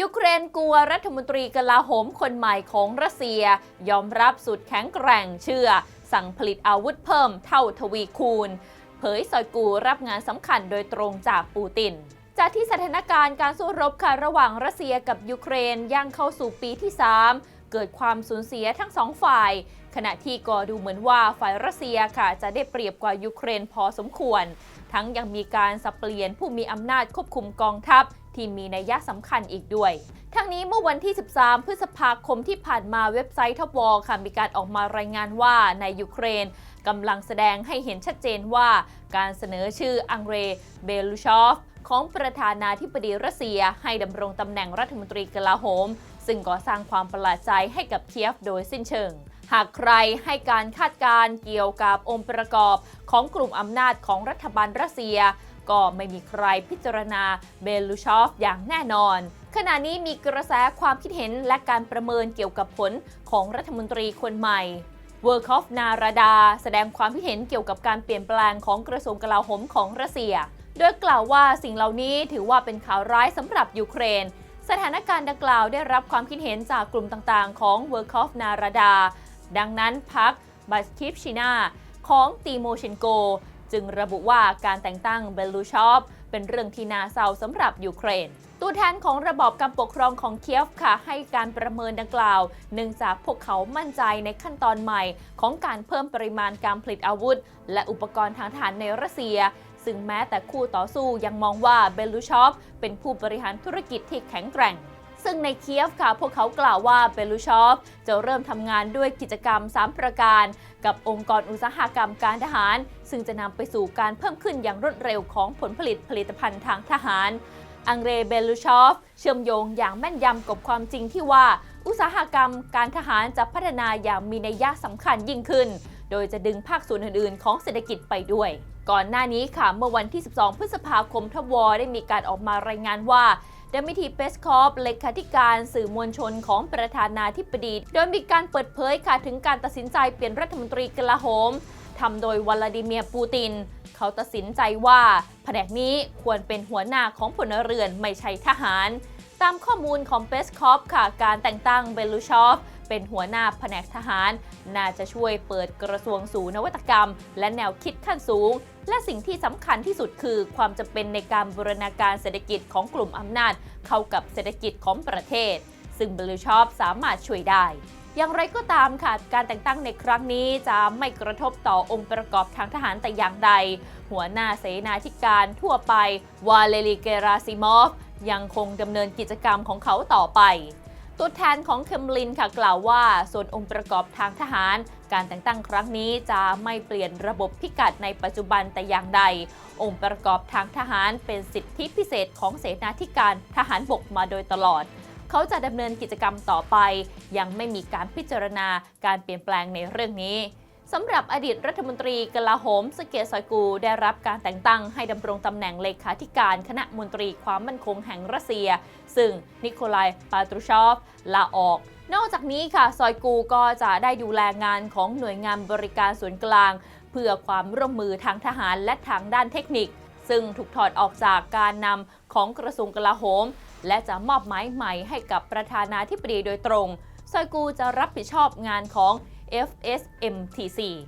ยูเครนกลัวรัฐมนตรีกลาโหมคนใหม่ของรัสเซีย ยอมรับสุดแข็งแกร่งเชื่อ สั่งผลิตอาวุธเพิ่มเท่าทวีคูณ เผยซอยกูรับงานสำคัญโดยตรงจากปูตินจากที่สถานการณ์การสู้รบค่ะระหว่างรัสเซียกับยูเครนย่างเข้าสู่ปีที่ 3 เกิดความสูญเสียทั้งสองฝ่าย ขณะที่ก็ดูเหมือนว่าฝ่ายรัสเซียค่ะจะได้เปรียบกว่ายูเครนพอสมควร ทั้งยังมีการสับเปลี่ยนผู้มีอำนาจควบคุมกองทัพ ที่มีนัยยะสำคัญอีกด้วย ทั้งนี้เมื่อวันที่ 13 พฤษภาคมที่ผ่านมาเว็บไซต์ทวอลค่ะมีการออกมารายงานว่าในยูเครนกำลังแสดงให้เห็นชัดเจนว่าการเสนอชื่ออังเรเบลูชอฟของประธานาธิบดีรัสเซียให้ดำรงตำแหน่งรัฐมนตรีกลาโหม ซึ่งก่อสร้างความประหลาดใจให้กับเคียฟโดยสิ้นเชิง หากใครให้การคาดการเกี่ยวกับองค์ประกอบของกลุ่มอำนาจของรัฐบาลรัสเซีย ก็ไม่มีใครพิจารณาเบลูชอฟอย่างแน่นอน ขณะนี้มีกระแสความคิดเห็นและการประเมินเกี่ยวกับผลของรัฐมนตรีคนใหม่เวอร์คอฟนาราดา แสดงความคิดเห็นเกี่ยวกับการเปลี่ยนแปลงของกระทรวงกลาโหมของรัสเซีย โดยกล่าวว่าสิ่งเหล่านี้ถือว่าเป็นข่าวร้ายสำหรับยูเครน สถานการณ์ดังกล่าวได้รับความคิดเห็นจากกลุ่มต่างๆ ของเวอร์คอฟนาราดา ดังนั้นพักบัสคิฟชินาของตีโมเชนโก จึงระบุว่าการแต่งตั้งเบลูชอฟเป็นเรื่องที่น่าเศร้าสำหรับยูเครน ตัวแทนของระบอบการปกครองของเคียฟค่ะ ให้การประเมินดังกล่าว เนื่องจากพวกเขามั่นใจในขั้นตอนใหม่ ของการเพิ่มปริมาณการผลิตอาวุธ และอุปกรณ์ทางทหารในรัสเซียซึ่งแม้แต่คู่ต่อสู้ยังมองว่าเบลูชอฟเป็นผู้บริหารธุรกิจที่แข็งแกร่ง ซึ่งในเคียฟค่ะ พวกเขากล่าวว่าเบลูชอฟจะเริ่มทำงานด้วยกิจกรรม 3 ประการ กับองค์กรอุตสาหกรรมการทหาร ซึ่งจะนำไปสู่การเพิ่มขึ้นอย่างรวดเร็วของผลผลิตผลิตภัณฑ์ทางทหาร อังเรเบลูชอฟเชื่อมโยงอย่างแม่นยำกับความจริงที่ว่า อุตสาหกรรมการทหารจะพัฒนาอย่างมีนัยยะสำคัญยิ่งขึ้น โดยจะดึงภาคส่วนอื่นๆ ของเศรษฐกิจไปด้วยก่อนหน้านี้ค่ะ เมื่อวันที่ 12 พฤษภาคมทวอได้มีการออกมารายงานว่า ดมิทีเปสคอฟเลขาธิการสื่อมวลชนของประธานาธิบดี โดยมีการเปิดเผยค่ะถึงการตัดสินใจเปลี่ยนรัฐมนตรีกลาโหมทำโดยวลาดิเมียร์ปูติน เขาตัดสินใจว่าแผนกนี้ควรเป็นหัวหน้าของพลเรือนไม่ใช่ทหาร ตามข้อมูลของเปสคอฟค่ะการแต่งตั้งเบลูชอฟ เป็นหัวหน้าแผนกทหาร น่าจะช่วยเปิดกระทรวงสู่นวัตกรรม และแนวคิดขั้นสูง และสิ่งที่สำคัญที่สุดคือ ความจำเป็นในการบูรณาการเศรษฐกิจของกลุ่มอำนาจ เข้ากับเศรษฐกิจของประเทศ ซึ่งบลูชอฟสามารถช่วยได้อย่างไรก็ตามค่ะ การแต่งตั้งในครั้งนี้จะไม่กระทบต่อองค์ประกอบทางทหารแต่อย่างใด หัวหน้าเสนาธิการทั่วไป วาเลรีเกราซิมอฟ ยังคงดำเนินกิจกรรมของเขาต่อไป ตัวแทนของเคมลินค่ะกล่าวว่า ส่วนองค์ประกอบทางทหาร การแต่งตั้งครั้งนี้จะไม่เปลี่ยนระบบพิกัดในปัจจุบันแต่อย่างใด องค์ประกอบทางทหารเป็นสิทธิพิเศษของเสนาธิการทหารบกมาโดยตลอด เขาจะดำเนินกิจกรรมต่อไป ยังไม่มีการพิจารณาการเปลี่ยนแปลงในเรื่องนี้ สำหรับอดีตรัฐมนตรีกลาโหมสเกตซอยกูได้รับการแต่งตั้งให้ดำรงตำแหน่งเลขาธิการคณะมนตรีความมั่นคงแห่งรัสเซีย ซึ่งนิโคลายปาตรูชอฟลาออก นอกจากนี้ค่ะซอยกูก็จะได้ดูแลงานของหน่วยงานบริการส่วนกลาง เพื่อความร่วมมือทางทหารและทางด้านเทคนิค ซึ่งถูกถอดออกจากการนำของกระทรวงกลาโหม และจะมอบหมายใหม่ให้กับประธานาธิบดีโดยตรงซอยกูจะรับผิดชอบงานของ FSMTC